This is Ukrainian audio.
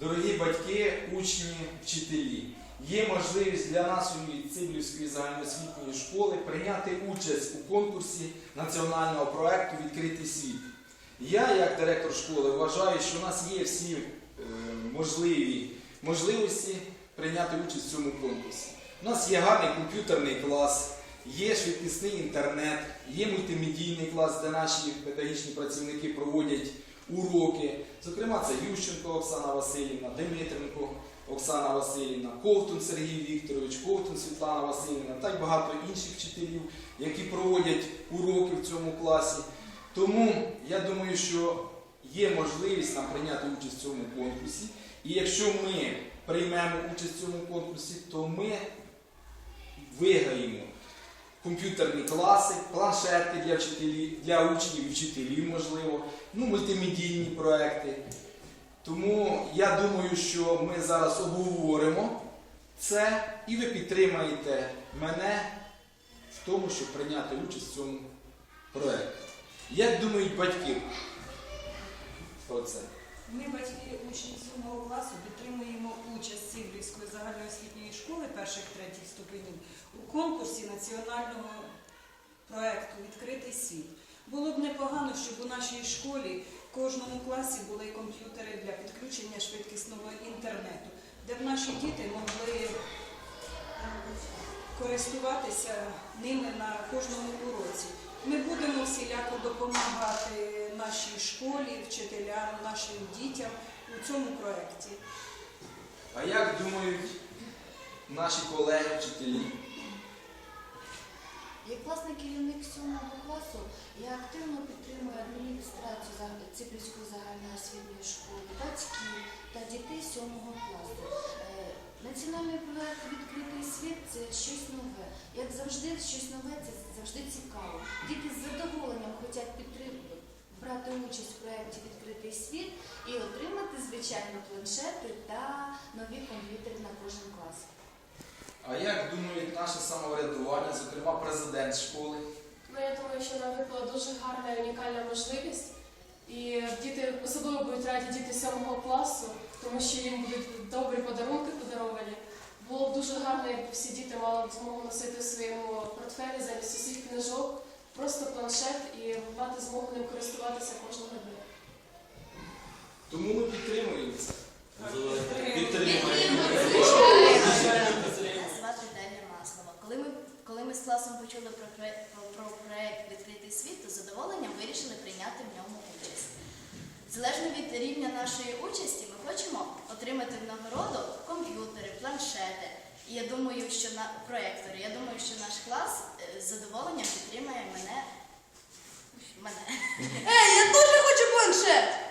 Дорогі батьки, учні, вчителі, є можливість для нашої Циблівської загальноосвітньої школи прийняти участь у конкурсі національного проєкту Відкритий світ. Я, як директор школи, вважаю, що у нас є всі е, можливі можливості прийняти участь в цьому конкурсі. У нас є гарний комп'ютерний клас, є швидкісний інтернет, є мультимедійний клас, де наші педагогічні працівники проводять уроки. Зокрема, це Ющенко Оксана Васильівна, Дмитренко Оксана Васильівна, Ковтун Сергій Вікторович, Ковтун Світлана Васильівна та й багато інших вчителів, які проводять уроки в цьому класі. Тому я думаю, що є можливість нам прийняти участь в цьому конкурсі. І якщо ми приймемо участь в цьому конкурсі, то ми виграємо комп'ютерні класи, планшети для вчителів, для учнів і вчителів, можливо, ну, мультимедійні проекти. Тому я думаю, що ми зараз обговоримо це і ви підтримаєте мене в тому, щоб прийняти участь в цьому проєкті. Як думають батьки про це? Ми, батьки учнів 7 класу, підтримуємо участь Сіблівської загальноосвітньої школи перших третіх ступенів у конкурсі національного проекту Відкритий світ. Було б непогано, щоб у нашій школі в кожному класі були комп'ютери для підключення швидкісного інтернету, де б наші діти могли користуватися ними на кожному уроці. Ми будемо всіляко допомагати нашій школі, вчителям, нашим дітям у цьому проєкті. А як думають наші колеги, вчителі? Як власний керівник сьомого класу, я активно підтримую адміністрацію за- загальноосвітньої школи, батьків та дітей сьомого класу. Національний проект Відкритий світ це щось нове. Як завжди, щось нове це завжди цікаво. Діти з задоволенням хочуть підтримати. Брати участь в проєкті Відкритий світ і отримати, звичайно, планшети та нові комп'ютери на кожен клас. А як думають наше самоврядування, зокрема президент школи? Ну, я думаю, що нам випала дуже гарна і унікальна можливість. І діти особливо будуть раді діти сьомого класу, тому що їм будуть добрі подарунки подаровані. Було б дуже гарно, якби всі діти мали змогу носити в своєму портфелі замість усіх книжок, просто планшет і мати змогу ним користуватися кожного дня. Тому ми підтримуємо це. Залежно від рівня нашої участі, ми хочемо отримати в нагороду комп'ютери, планшети. І я думаю, що на проєктори. Я думаю, що наш клас е, з задоволенням підтримає мене. мене. Ей, я дуже хочу планшет!